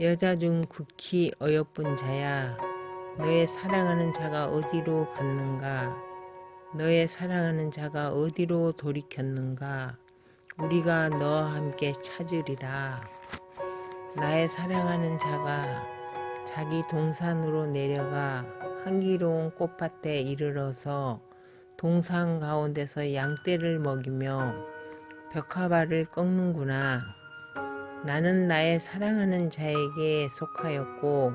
여자 중 극히 어여쁜 자야. 너의 사랑하는 자가 어디로 갔는가? 너의 사랑하는 자가 어디로 돌이켰는가? 우리가 너와 함께 찾으리라. 나의 사랑하는 자가 자기 동산으로 내려가 향기로운 꽃밭에 이르러서 동산 가운데서 양떼를 먹이며 벽화발을 꺾는구나. 나는 나의 사랑하는 자에게 속하였고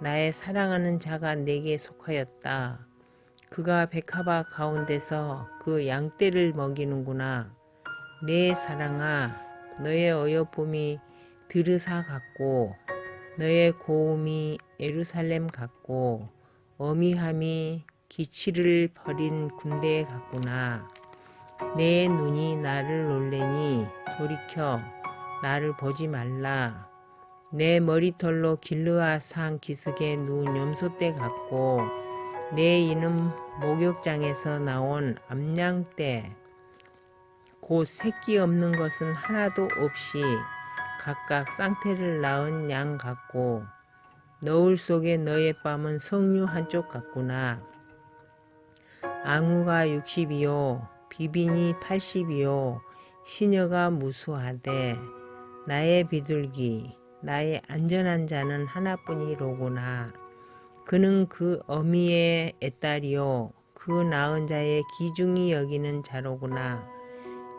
나의 사랑하는 자가 내게 속하였다. 그가 백합화 가운데서 그 양떼를 먹이는구나. 내 사랑아, 너의 어여쁨이 드르사 같고 너의 고음이 예루살렘 같고 어미함이 기치를 버린 군대 같구나. 내 눈이 나를 놀래니 돌이켜 나를 보지 말라. 내 머리털로 길르아 산 기슭에 누운 염소떼 같고 내 이는 목욕장에서 나온 암양떼 곧 새끼 없는 것은 하나도 없이 각각 쌍태를 낳은 양 같고 너울 속에 너의 뺨은 석류 한쪽 같구나. 앙우가 60이요 비빈이 80이요 시녀가 무수하되 나의 비둘기 나의 안전한 자는 하나뿐이로구나. 그는 그 어미의 애딸이요 그 낳은 자의 기중이 여기는 자로구나.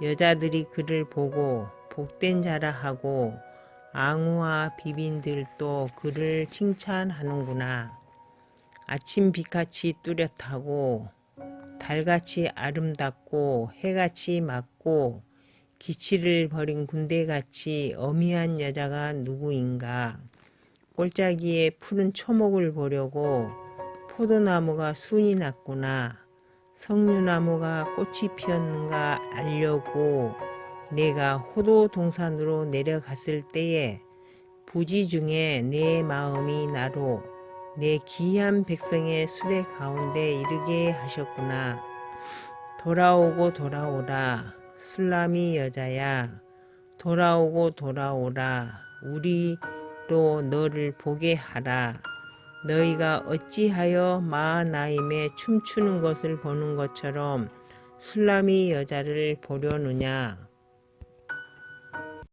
여자들이 그를 보고 복된 자라 하고 앙우와 비빈들도 그를 칭찬하는구나. 아침 빛같이 뚜렷하고 달같이 아름답고 해같이 맑고 기치를 버린 군대같이 어미한 여자가 누구인가? 골짜기에 푸른 초목을 보려고 포도나무가 순이 났구나. 석류나무가 꽃이 피었는가 알려고 내가 호도 동산으로 내려갔을 때에 부지 중에 내 마음이 나로 내 귀한 백성의 수레 가운데 이르게 하셨구나. 돌아오고 돌아오라. 술람이 여자야. 돌아오고 돌아오라. 우리로 너를 보게 하라. 너희가 어찌하여 마하나임에 춤추는 것을 보는 것처럼 술람이 여자를 보려느냐.